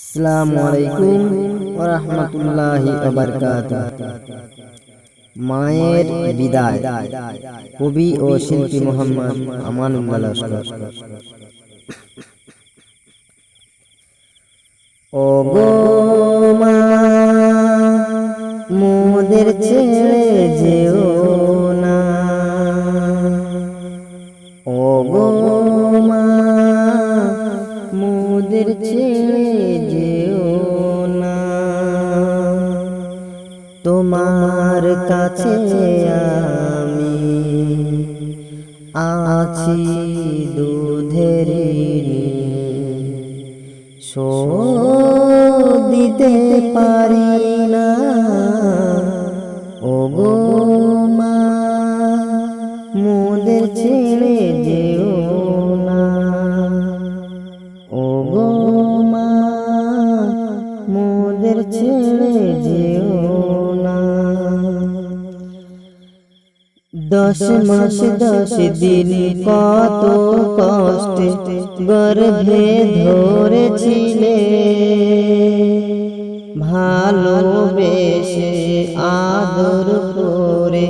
আসসালামু আলাইকুম রাহমাতুল্লাহি ওয়া বারাকাতুহু মায়ের বিদায়। কবি ও শিল্পী মোহাম্মদ আমানুল্লাহ লস্কর। ও গো মা, মোদের ছেড়ে যেও না। ও গো কাছে আমি আছি দুধের সো দিতে পারি না। ও গো মা মোদের ছেড়ে যেও। দশ মাস দশ দিন কত কষ্টে গর্ভে ধরেছিলে। ভালোবেসে আদর করে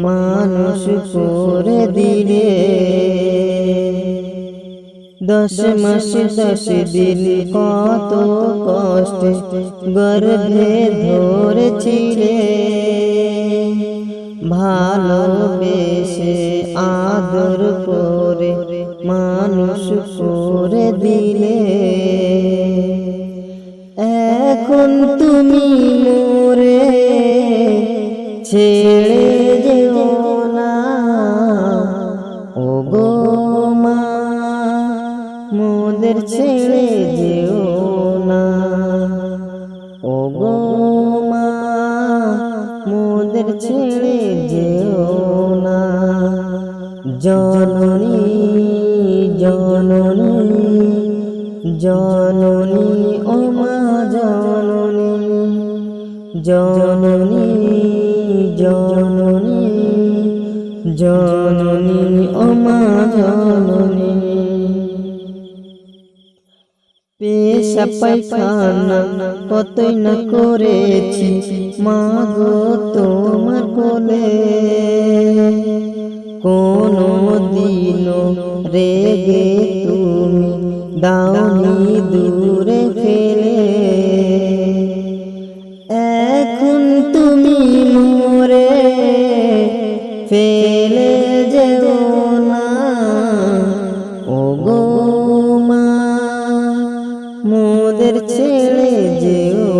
মানুষ করে দিলে। দশ মাস দশ দিন কত কষ্টে গর্ভে ধরেছিলে। ভালোবেসে আদর করে মানুষ করে দিলে। এখন তুমি মোরে ছেড়ে যেও না। ও গো মা, মোদের ছেড়ে জননী জননী জননী, ও মা জননী জননী জননী জননী, ও মা জননী। পেশা পায়খানা কতই না করেছি, মা গো তোমার কোলে। দিন রেগে তুমি, দাওনি দূরে ফেলে। এখন তুমি মোরে ফেলে যেও না। ও গো মা, মোদের ছেড়ে যেও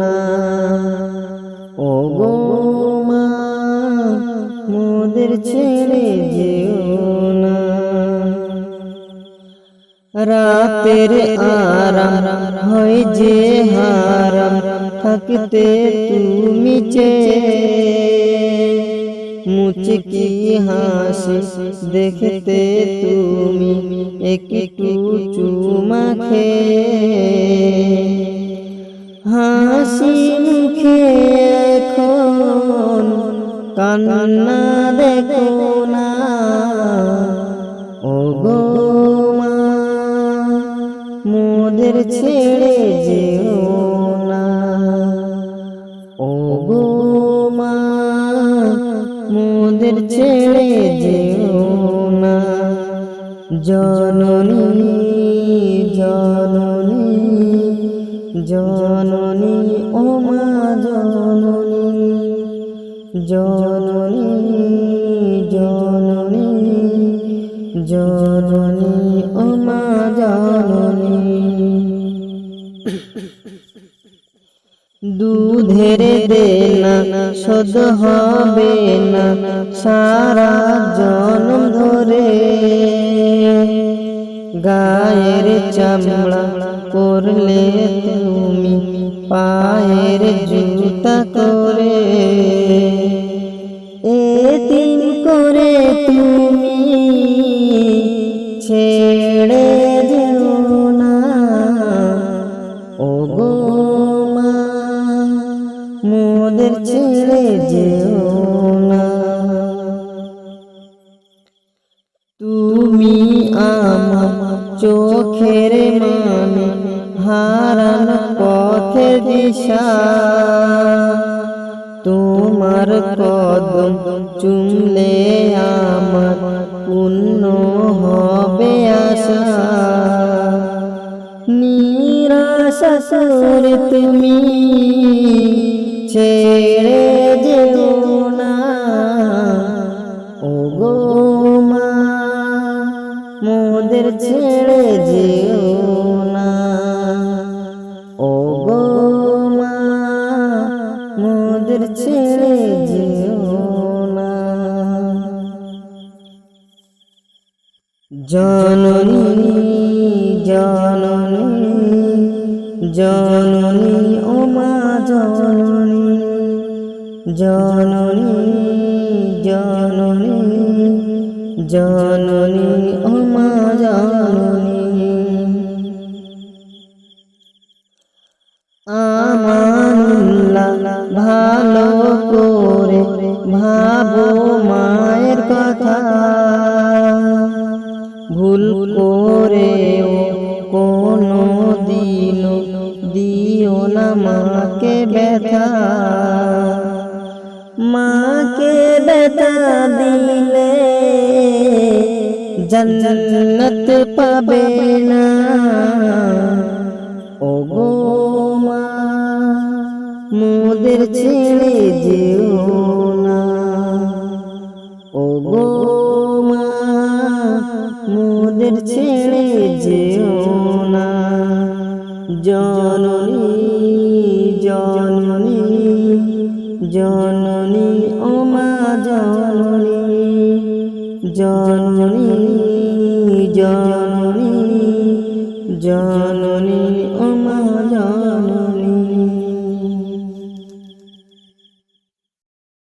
না। ও গো মা, মোদের ছেড়ে থাকতে তুমি চেয়ে মুচকি হাসি দেখতে তুমি একটু চুমা খেয়ে। হাসি মুখে এখন কান্না দেখো না। ও গো মা, মোদের ছেড়ে জননী ও মা জননী জননী জননী জননী মা জননী। দুধের দেনা শোধ হবে না, সারা জন্ম ধরে। গায়ের চামড়া পরলে তুমি পায়ের জুতা করে। এদিন করে তুমি ছেড়ে যেও না। ও গো মা, মোদের ছেড়ে যেও না। তুমি আমার চোখের মানে হারানো দিশা। তোমার কদম চুমলে আমার পূর্ণ হবে আশা। নিরাশা তুমি ছেড়ে যেও না। মা, মোদের ছেড়ে ছেড়ে যেও না জননী জননী জননী, ও মা জননী। জননী জননী জননী, ও মা জননী। আমানুল্লাহ ভাবো মায়ের কথা। ভুল করে কোনো দিন দিও না মাকে ব্যথা। মাকে ব্যথা দিলে জন্নত পাবে না। ও গো জননী জননী জননী ওমা জননী জননী জননী জন